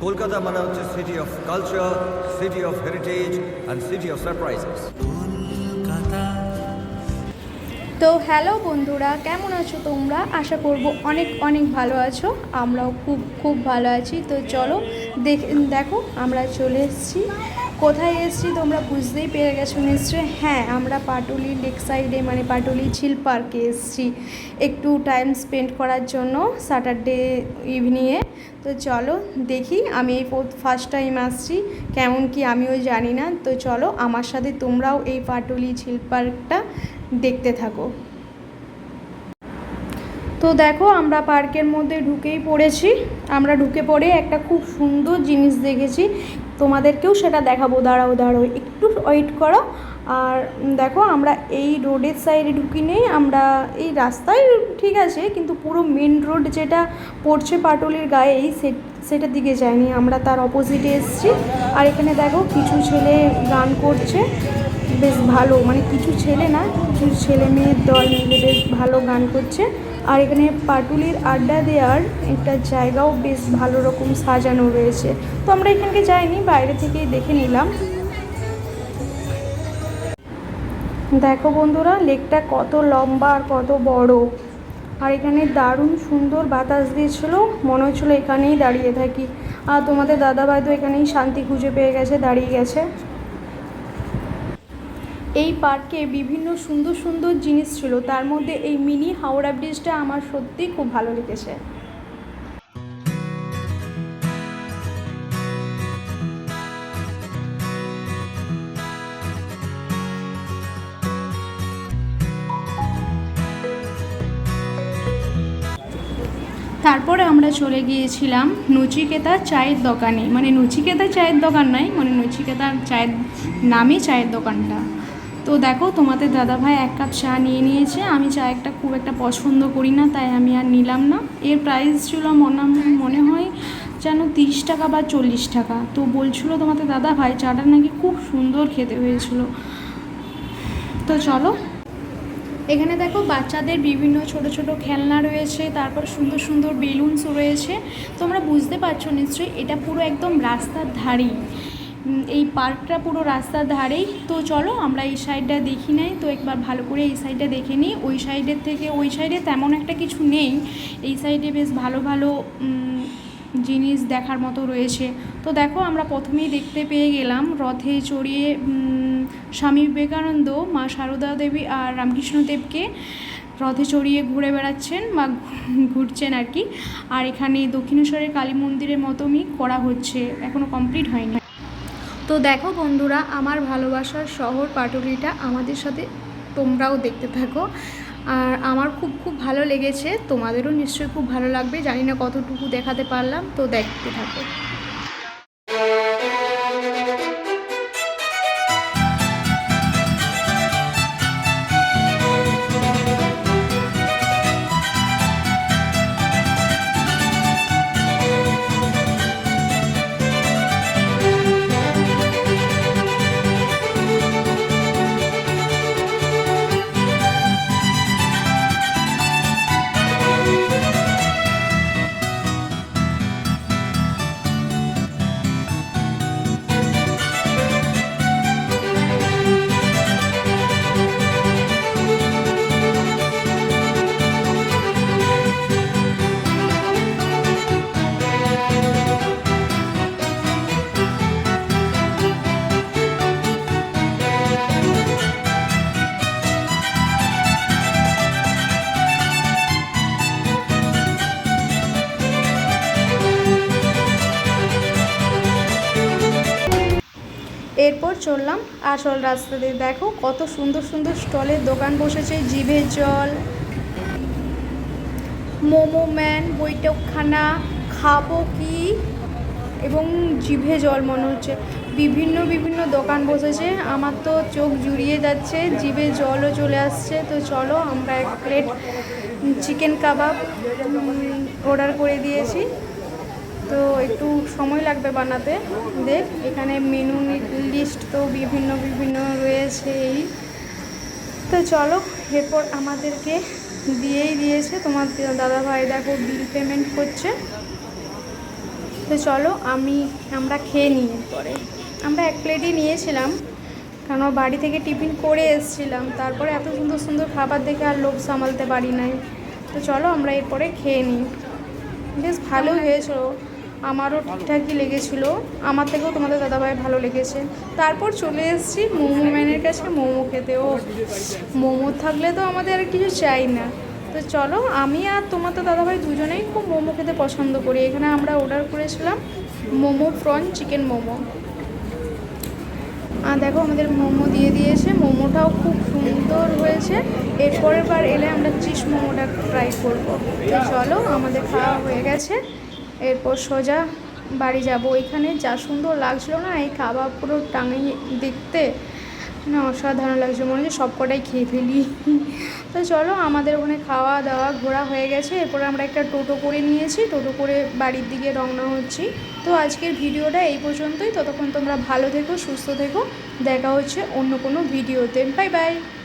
কলকাতা মানে হচ্ছে city of culture city of heritage and city of surprises তো hello বন্ধুরা কেমন আছো তোমরা? আশা করব অনেক অনেক ভালো আছো। আমরাও খুব খুব ভালো আছি। তো চলো দেখ দেখো আমরা চলে এসেছি কোথায় এসেছি তোমরা বুঝতেই পেরে গেছো নিশ্চয়ই? হ্যাঁ আমরা পাটুলি লেক সাইডে মানে পাটুলি ঝিল পার্কে এসেছি। একটু টাইম স্পেন্ড করার জন্য স্যাটারডে ইভিনিংয়ে তো চলো দেখি, আমি এই ফার্স্ট টাইম আসছি। কেমন কি আমিও জানি না। তো চলো আমার সাথে তোমরাও এই পাটুলি ঝিল পার্কটা দেখতে থাকো। তো দেখো, আমরা পার্কের মধ্যে ঢুকেই পড়েছি। আমরা ঢুকে পড়ে একটা খুব সুন্দর জিনিস দেখেছি। তোমাদেরকেও সেটা দেখাবো। দাঁড়াও দাঁড়াও, একটু ওয়েট করো। আর দেখো, আমরা এই রোডের সাইডে ঢুকি নেই। আমরা এই রাস্তায়, ঠিক আছে, কিন্তু পুরো মেন রোড যেটা পড়ছে পাটলির গায়ে, এই সেটার দিকে যাইনি। আমরা তার অপোজিটে এসেছি। আর এখানে দেখো, কিছু ছেলে গান করছে। বেশ ভালো মানে কিছু ছেলে না, কিছু ছেলে মেয়ের দল মিলে ভালো গান করছে। আর এখানে পাটুলির আড্ডা দেওয়ার একটা জায়গাও বেশ ভালো রকম সাজানো রয়েছে। তো আমরা এখানকে যাইনি, বাইরে থেকেই দেখে নিলাম। দেখো বন্ধুরা, লেকটা কত লম্বা আর কত বড়। আর এখানে দারুণ সুন্দর বাতাস দিয়েছিল। মনে হচ্ছিল এখানেই দাঁড়িয়ে থাকি। আর তোমাদের দাদাভাই তো এখানেই শান্তি খুঁজে পেয়ে গেছে, দাঁড়িয়ে গেছে। এই পার্কে বিভিন্ন সুন্দর সুন্দর জিনিস ছিল। তার মধ্যে এই মিনি হাওড়া ব্রিজটা আমার সত্যিই খুব ভালো লেগেছে। তারপরে আমরা চলে গিয়েছিলাম নচিকেতা চায়ের দোকানে। মানে নচিকেতা চায়ের দোকান নয় মানে নচিকেতা চায়ের নামে চায়ের দোকানটা। তো দেখো, তোমাদের দাদাভাই এক কাপ চা নিয়ে নিয়েছে। আমি চা একটা খুব একটা পছন্দ করি না, তাই আমি আর নিলাম না। এর প্রাইস ছিল মনে মনে হয় যেন তিরিশ টাকা বা চল্লিশ টাকা। তো বলছিল তোমাদের দাদা ভাই চাটা নাকি খুব সুন্দর খেতে হয়েছিল। তো চলো। এখানে দেখো, বাচ্চাদের বিভিন্ন ছোট ছোট খেলনা রয়েছে, তারপর সুন্দর সুন্দর বেলুনস রয়েছে। তোমরা বুঝতে পারছ নিশ্চয়ই, এটা পুরো একদম রাস্তার ধারেই। এই পার্কটা পুরো রাস্তার ধারেই। তো চলো, আমরা এই সাইডটা দেখি নাই, তো একবার ভালো করে এই সাইডটা দেখে নিই। ওই সাইডের থেকে, ওই সাইডে তেমন একটা কিছু নেই। এই সাইডে বেশ ভালো ভালো জিনিস দেখার মতো রয়েছে। তো দেখো, আমরা প্রথমেই দেখতে পেয়ে গেলাম রথে চড়িয়ে স্বামী বিবেকানন্দ, মা সারদা দেবী আর রামকৃষ্ণ দেবকে রথে চড়িয়ে ঘুরে বেড়াচ্ছেন বা ঘুরছেন আর কি। আর এখানে দক্ষিণেশ্বরের কালী মন্দিরের মতনই করা হচ্ছে। এখনও কমপ্লিট হয়নি। তো দেখো বন্ধুরা, আমার ভালোবাসার শহর পাটুলিটা আমাদের সাথে তোমরাও দেখতে থাকো। আর আমার খুব খুব ভালো লেগেছে, তোমাদেরও নিশ্চয়ই খুব ভালো লাগবে। জানি না কতটুকু দেখাতে পারলাম, তো দেখতে থাকো। এরপর চললাম আসল রাস্তা দিয়ে। দেখো কত সুন্দর সুন্দর স্টলের দোকান বসেছে, জিভের জল, মোমো ম্যান, বৈঠকখানা, খাব কি? এবং জিভে জল মনে হচ্ছে। বিভিন্ন বিভিন্ন দোকান বসেছে, আমার তো চোখ জুড়িয়ে যাচ্ছে, জিভে জলও চলে আসছে। তো চলো আমরা এক প্লেট চিকেন কাবাব অর্ডার করে দিয়েছি। তো একটু সময় লাগবে বানাতে। দেখ, এখানে মেনু লিস্ট তো বিভিন্ন বিভিন্ন রয়েছে এই। তো চলো, এরপর আমাদেরকে দিয়েই দিয়েছে। তোমার দাদাভাই দেখো বিল পেমেন্ট করছে। তো চলো, আমি, আমরা খেয়ে নিই পরে আমরা এক প্লেটই নিয়েছিলাম, কারণ বাড়ি থেকে টিফিন করে এসেছিলাম। তারপরে এত সুন্দর সুন্দর খাবার দেখে আর লোভ সামালতে পারি নাই। তো চলো, আমরা এরপরে খেয়ে নিই। বেশ ভালো হয়েছিল আমারও ঠিকঠাকই লেগেছিল। আমার থেকেও তোমাদের দাদাভাই ভালো লেগেছে। তারপর চলে এসেছি মোমো ম্যানের কাছে মোমো খেতে। ও মোমো থাকলে তো আমাদের আর কিছু চাই না। তো চলো, আমি আর তোমার তো দাদাভাই দুজনেই খুব মোমো খেতে পছন্দ করি। এখানে আমরা অর্ডার করেছিলাম মোমো প্রন চিকেন মোমো। আর দেখো আমাদের মোমো দিয়ে দিয়েছে। মোমোটাও খুব সুন্দর হয়েছে। এরপরের বার এলে আমরা চিজ মোমোটা ট্রাই করব। তো চলো, আমাদের খাওয়া হয়ে গেছে। এরপর সোজা বাড়ি যাব। এখানে যা সুন্দর লাগছিল না, এই কাবাব পুরো টাঙিয়ে দেখতে না অসাধারণ লাগছে মনে হচ্ছে সব কটাই খেয়ে ফেলি। তো চলো, আমাদের ওখানে খাওয়া দাওয়া ঘোরা হয়ে গেছে। এরপরে আমরা একটা টোটো করে নিয়েছি। টোটো করে বাড়ির দিকে রওনা হচ্ছি। তো আজকের ভিডিওটা এই পর্যন্তই। ততক্ষণ তোমরা ভালো থেকো, সুস্থ থেকো। দেখা হচ্ছে অন্য কোনো ভিডিওতে। Bye bye.